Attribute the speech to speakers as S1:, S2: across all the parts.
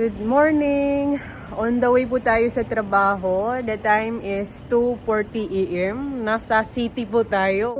S1: Good morning! On the way po tayo sa trabaho. The time is 2.40 a.m. Nasa city po tayo.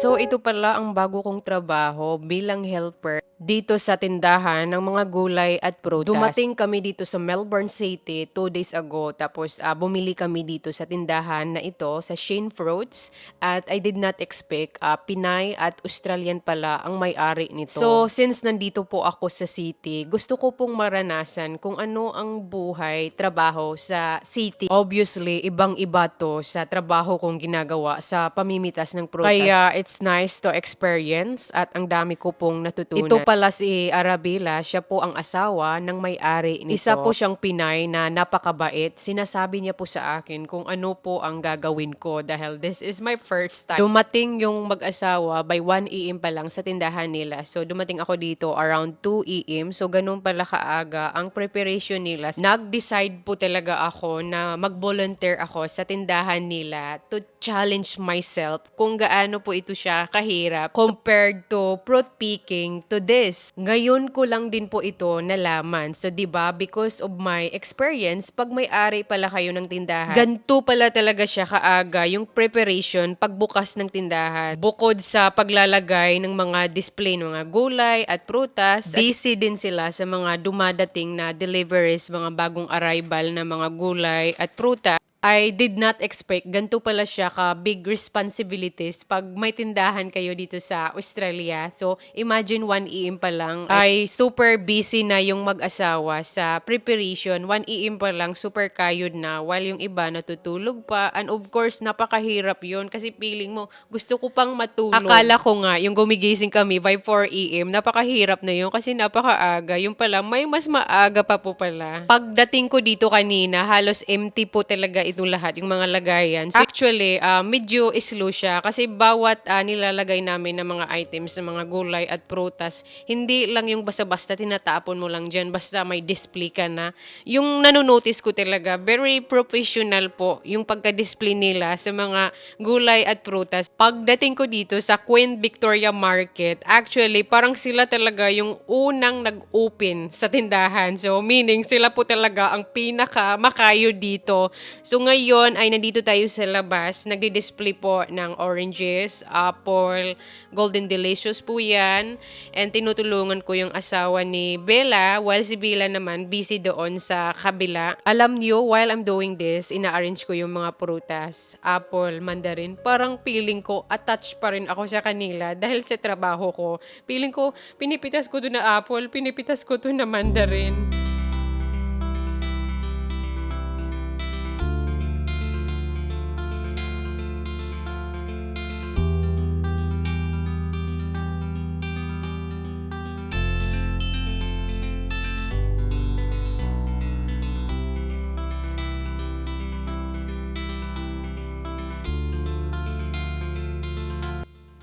S1: So ito pala ang bago kong trabaho bilang helper dito sa tindahan ng mga gulay at prutas. Dumating kami dito sa Melbourne City two days ago tapos ah, bumili kami dito sa tindahan na ito sa Shane Fruits at I did not expect ah, Pinay at Australian pala ang may-ari nito. So since nandito po ako sa city, gusto ko pong maranasan kung ano ang buhay, trabaho sa city. Obviously, ibang-iba to sa trabaho kong ginagawa sa pamimitas ng prutas. Kaya it's nice to experience at ang dami ko pong natutunan. Ito pala si Arabella, siya po ang asawa ng may-ari nito. Isa po siyang Pinay na napakabait. Sinasabi niya po sa akin kung ano po ang gagawin ko dahil this is my first time. Dumating yung mag-asawa by 1 a.m. pa lang sa tindahan nila. So dumating ako dito around 2 a.m. So ganun pala kaaga ang preparation nila. Nag-decide po talaga ako na mag-volunteer ako sa tindahan nila to challenge myself kung gaano po ito siya kahirap compared to fruit picking to this. Ngayon ko lang din po ito nalaman. So 'di ba because of my experience, pag may-ari pala kayo ng tindahan, ganito pala talaga siya kaaga yung preparation pagbukas ng tindahan. Bukod sa paglalagay ng mga display ng mga gulay at prutas, busy din sila sa mga dumadating na deliveries, mga bagong arrival na mga gulay at prutas. I did not expect ganito pala siya ka big responsibilities pag may tindahan kayo dito sa Australia. So, imagine 1 AM pa lang ay super busy na yung mag-asawa sa preparation. 1 AM pa lang super kayod na while yung iba natutulog pa. And of course, napakahirap yun kasi feeling mo gusto ko pang matulog. Akala ko nga yung gumigising kami by 4 AM, napakahirap na yun kasi napakaaga. Yung pala, may mas maaga pa po pala. Pagdating ko dito kanina, halos empty po talaga ito lahat, yung mga lagayan. So, actually, ah, medyo slow siya kasi bawat ah, nilalagay namin ng mga items, ng mga gulay at prutas, hindi lang yung basta-basta tinatapon mo lang dyan, basta may display ka na. Yung nanonotice ko talaga, very professional po yung pagka-display nila sa mga gulay at prutas. Pagdating ko dito sa Queen Victoria Market, actually, parang sila talaga yung unang nag-open sa tindahan. So, meaning, sila po talaga ang pinaka makayo dito. So, ngayon ay nandito tayo sa labas. Nagdi-display po ng oranges, apple, golden delicious po yan. And tinutulungan ko yung asawa ni Bella while si Bella naman busy doon sa kabila. Alam niyo, while I'm doing this, ina-arrange ko yung mga prutas, apple, mandarin. Parang feeling ko, attached pa rin ako sa kanila dahil sa trabaho ko. Feeling ko, pinipitas ko to na apple, pinipitas ko to na mandarin.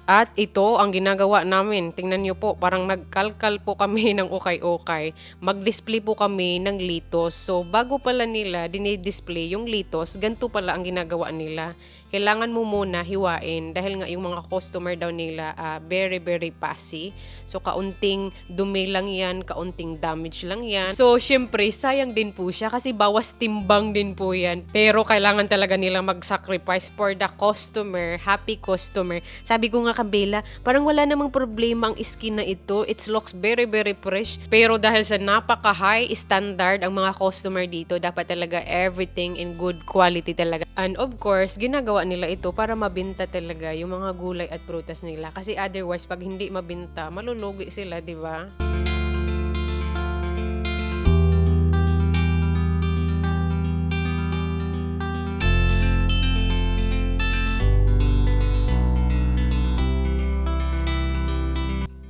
S1: At ito ang ginagawa namin. Tingnan niyo po, parang nagkalkal po kami ng ukay-ukay. Mag-display po kami ng litos. So, bago pala nila dinidisplay yung litos, ganito pala ang ginagawa nila. Kailangan mo muna hiwain dahil nga yung mga customer daw nila ah, very, very fussy. So, kaunting dumi lang yan, kaunting damage lang yan. So, syempre, sayang din po siya kasi bawas timbang din po yan. Pero kailangan talaga nilang mag-sacrifice for the customer, happy customer. Sabi ko nga kabila, parang wala namang problema ang skin na ito. It looks very, very fresh. Pero dahil sa napaka-high standard ang mga customer dito, dapat talaga everything in good quality talaga. And of course, ginagawa nila ito para mabinta talaga yung mga gulay at prutas nila. Kasi otherwise, pag hindi mabinta, malulugi sila, di ba?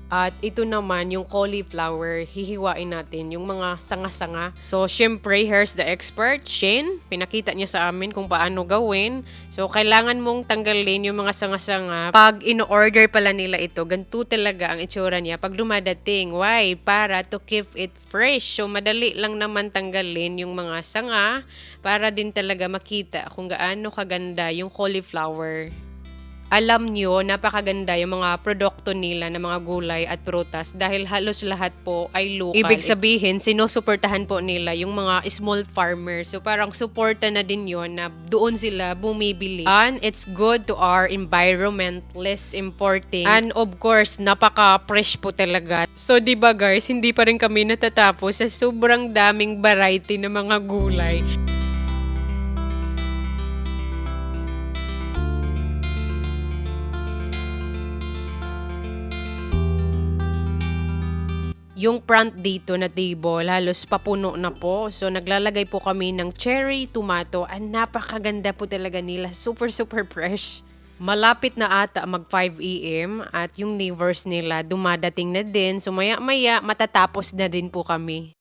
S1: At ito naman, yung cauliflower, hihiwain natin yung mga sanga-sanga. So, syempre, here's the expert, Shane. Pinakita niya sa amin kung paano gawin. So, kailangan mong tanggalin yung mga sanga-sanga. Pag in-order pala nila ito, ganito talaga ang itsura niya pag dumadating. Why? Para to keep it fresh. So, madali lang naman tanggalin yung mga sanga para din talaga makita kung gaano kaganda yung cauliflower.
S2: Alam nyo, napakaganda yung mga produkto nila na mga gulay at prutas dahil halos lahat po ay local. Ibig sabihin, sinusuportahan po nila yung mga small farmers. So parang suporta na din yon na doon sila bumibili. And it's good to our environment, less importing. And of course, napaka-fresh po talaga. So 'di ba guys, hindi pa rin kami natatapos sa sobrang daming variety ng mga gulay. Yung front dito na table, halos papuno na po. So, naglalagay po kami ng cherry, tomato, and napakaganda po talaga nila. Super, super fresh. Malapit na ata mag 5 a.m. at yung neighbors nila dumadating na din. So, maya-maya matatapos na din po kami.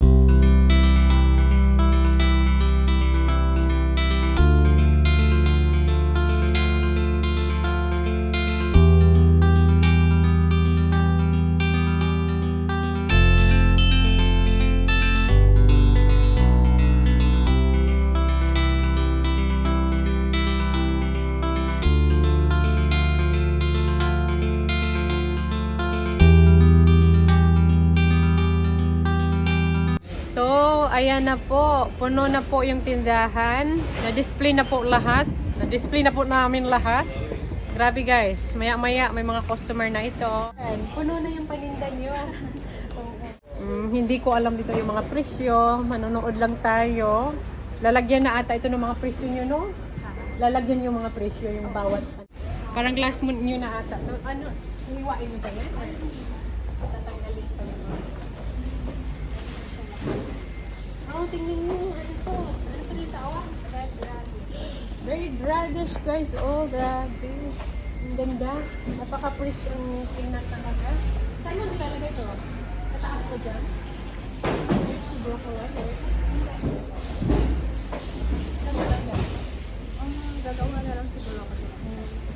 S2: Na po. Puno na po yung tindahan. Na-display na po lahat. Na-display na po namin lahat. Grabe guys. Maya-maya may mga customer na ito. Puno na yung paninda nyo. Mm, hindi ko alam dito yung mga presyo. Manonood lang tayo. Lalagyan na ata ito ng mga presyo nyo, no? Lalagyan yung mga presyo, yung bawat. Parang glass mo nyo na ata. Ano? Hiwain mo pa yan? Tatanggalin pa yun. Oh, tingnan mo. Ano to? Ano to dito? Oh, red radish. Red radish, guys. Oh, grabe. Ang ganda. Napaka-fresh ang tingnan talaga. Saan mo nilalagay to? Kataas ko dyan? Siguro ko wala. Saan nilalagay?
S3: Ang gagawa na lang siguro ako dito.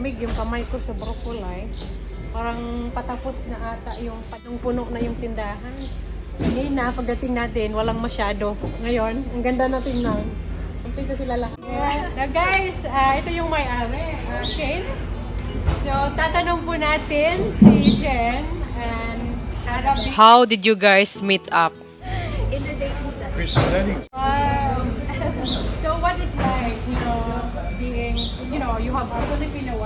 S2: Lamig yung kamay ko sa broccoli. Parang patapos na ata yung punong-puno na yung tindahan. Hindi na, pagdating natin, walang masyado. Ngayon, ang ganda na tingnan. Kumpleto sila lahat. So guys, ah, ito yung may-ari, uh, Shane. So, tatanong po natin si Shen and Arabic. How did you guys meet up?
S3: In the dating.
S4: Presenting.
S2: Um, so what is like, you know, being, you know, you have a Filipino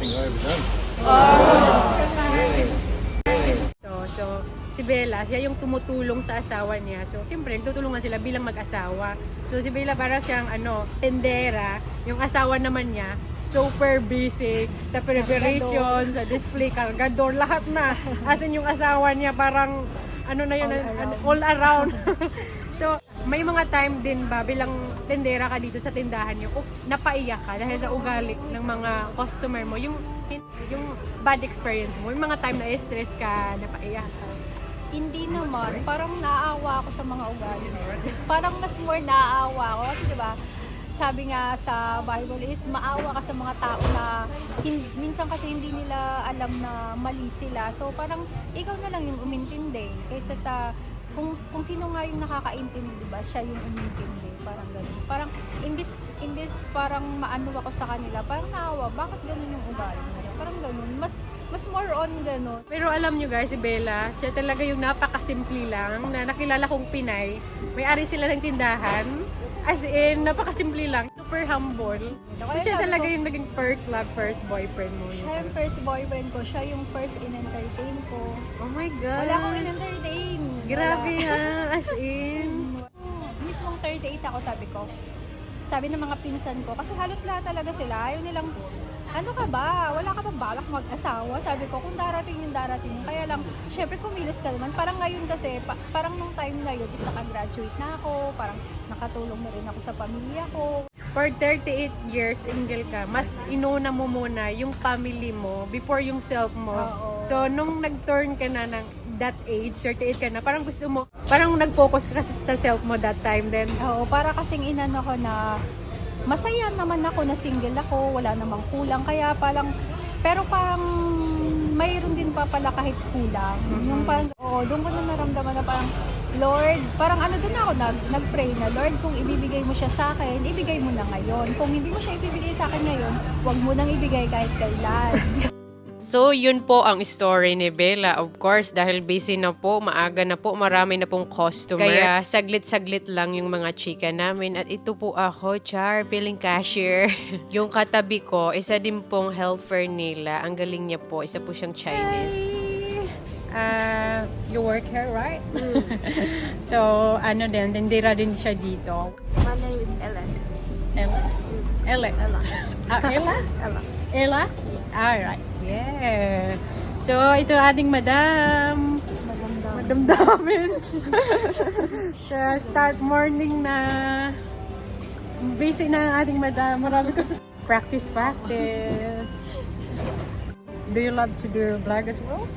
S2: wife.
S4: Wait, it's the best thing I ever done.
S2: So, so, si Bella, siya yung tumutulong sa asawa niya. So, siyempre, nagtutulungan sila bilang mag-asawa. So, si Bella para siyang, ano, tendera. Yung asawa naman niya, super busy sa preparation, sa display, cargador, lahat na. As in, yung asawa niya parang, ano na yun,
S3: All around.
S2: all around. may mga time din ba bilang tendera ka dito sa tindahan niyo, oh, napaiyak ka dahil sa ugali ng mga customer mo, yung yung bad experience mo, yung mga time na stress ka, napaiyak ka.
S3: Hindi naman. Parang naaawa ako sa mga ugali. Parang mas more naaawa ako. Kasi diba, sabi nga sa Bible is maawa ka sa mga tao na hin- minsan kasi hindi nila alam na mali sila. So parang ikaw na lang yung umintindi kaysa sa kung kung sino nga yung nakakaintindi, di ba? Siya yung umintindi. Parang ganun. Parang imbis imbis is parang maano ako sa kanila. Parang naawa, bakit ganun yung ugali nila? Parang ganun. Mas, mas more on ganun.
S1: Pero alam nyo guys, si Bella, siya talaga yung napakasimple lang na nakilala kong Pinay. May-ari sila ng tindahan. As in, napakasimple lang. Super humble. So siya talaga yung naging first love, first boyfriend mo.
S3: Siya yung first boyfriend ko. Siya yung first in-entertain ko.
S1: Oh my God.
S3: Wala akong in-entertain.
S1: Grabe ha, as in.
S3: Mismong 38 ako, sabi ko. Sabi ng mga pinsan ko, kasi halos lahat talaga sila, ayaw nilang, ano ka ba? Wala ka ba balak mag-asawa? Sabi ko, kung darating yung darating. Kaya lang, syempre kumilos ka naman. Parang ngayon kasi, pa- parang nung time na yun, is nakagraduate na ako, parang nakatulong na rin ako sa pamilya ko.
S1: For 38 years single ka, mas inuna mo muna yung family mo before yung self mo.
S3: Oo.
S1: So, nung nag-turn ka na ng that age, 38 ka na, parang gusto mo, parang nag-focus ka kasi sa self mo that time then.
S3: Oo, para kasing inano ko na masaya naman ako na single ako, wala namang kulang. Kaya parang, pero parang mayroon din pa pala kahit kulang. Yung parang, oo, doon ko na naramdaman na parang, Lord, parang ano doon ako nag, nag-pray na, Lord, kung ibibigay mo siya sa akin, ibigay mo na ngayon. Kung hindi mo siya ibibigay sa akin ngayon, huwag mo nang ibigay kahit kailan.
S1: So, yun po ang story ni Bella. Of course, dahil busy na po, maaga na po, marami na pong customer. Kaya, saglit-saglit lang yung mga chika namin. At ito po ako, Char, feeling cashier. yung katabi ko, isa din pong helper nila. Ang galing niya po, isa po siyang Chinese.
S2: Uh, you work here, right? so, ano din, tindira din siya dito.
S5: My name is Ellen.
S2: Ella? Ella.
S5: Ella.
S2: Ah, Ella?
S5: Ella.
S2: Ella? Alright. Yeah. So, ito ating madam. Madamdamin. so, start morning na busy na ang ating madam. Marami ko practice, practice. Do you love to do vlog as well?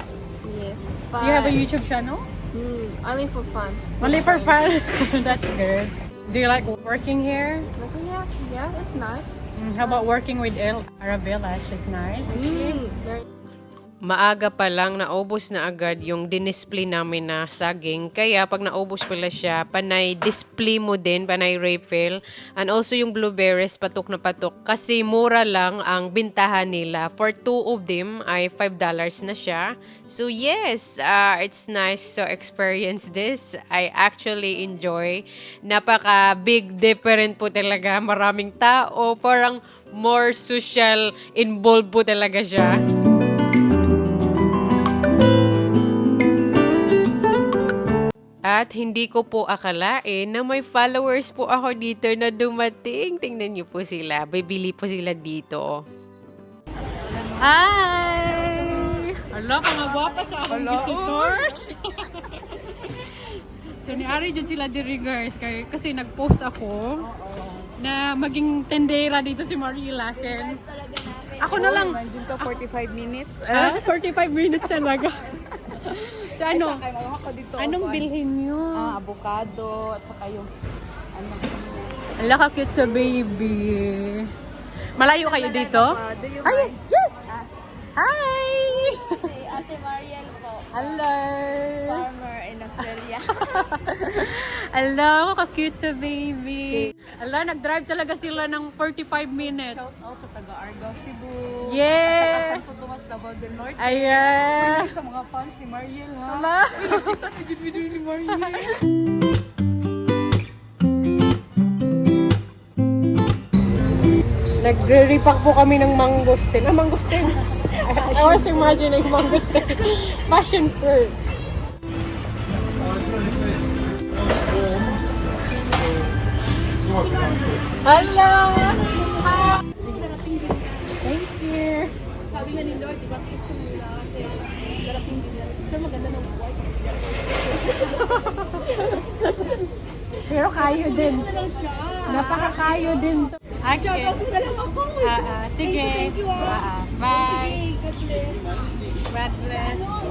S5: Yes. But...
S2: You have a YouTube channel?
S5: Mm, only for fun.
S2: Only for fun. That's good. Do you like working here?
S5: Working yeah, yeah, it's nice.
S2: Mm, How about working with El Arabella? She's nice.
S5: Mm, very
S1: maaga pa lang naubos na agad yung dinisplay namin na saging. Kaya pag naubos pala siya, panay display mo din, panay refill. And also yung blueberries, patok na patok. Kasi mura lang ang bintahan nila. For two of them ay $5 na siya. So yes, uh, it's nice to experience this. I actually enjoy. Napaka big different po talaga. Maraming tao. Parang more social involved po talaga siya. At hindi ko po akalain na may followers po ako dito na dumating. Tingnan niyo po sila. Bibili po sila dito. Hi!
S2: Ala, mga gwapa sa akong visitors. so, ni Ari dyan sila diri guys. Kasi nag-post ako na maging tendera dito si Marie Lassen. Ako na lang.
S6: Nandiyan ka 45 minutes.
S2: Ah, 45 minutes talaga. so, ano? Anong bilhin nyo?
S6: Ah, avocado at saka yung ano.
S2: Ala ka cute sa baby. Malayo kayo dito? Ay, yes! Hi!
S5: Hey, Ate Mariel po,
S2: Hello!
S5: farmer Australia.
S2: Hello, ka-cute sa baby. Ala, nag-drive talaga sila ng 45 minutes.
S6: Shout out sa taga Argao, Cebu.
S2: Yeah.
S6: At saka Santo Tomas, Davao del Norte.
S2: Ayan!
S6: Sa mga fans ni Mariel ha.
S2: Ala!
S6: Video ni Mariel.
S2: Nagre-repack po kami ng mangosteen. Ah, mangosteen! I, I was imagining mangosteen. Passion fruits. Hello! Thank you.
S6: Sabi nga ni Lord, diba kiss ko nila kasi darating din nila. Siya maganda ng white.
S2: Pero kayo din. Napakakayo din. to. Okay.
S6: Shout mo na lang ako.
S2: Ah, ah, sige.
S6: Thank you, thank you, ah.
S2: Ah, ah. Bye.
S6: Sige, God bless.
S2: God bless.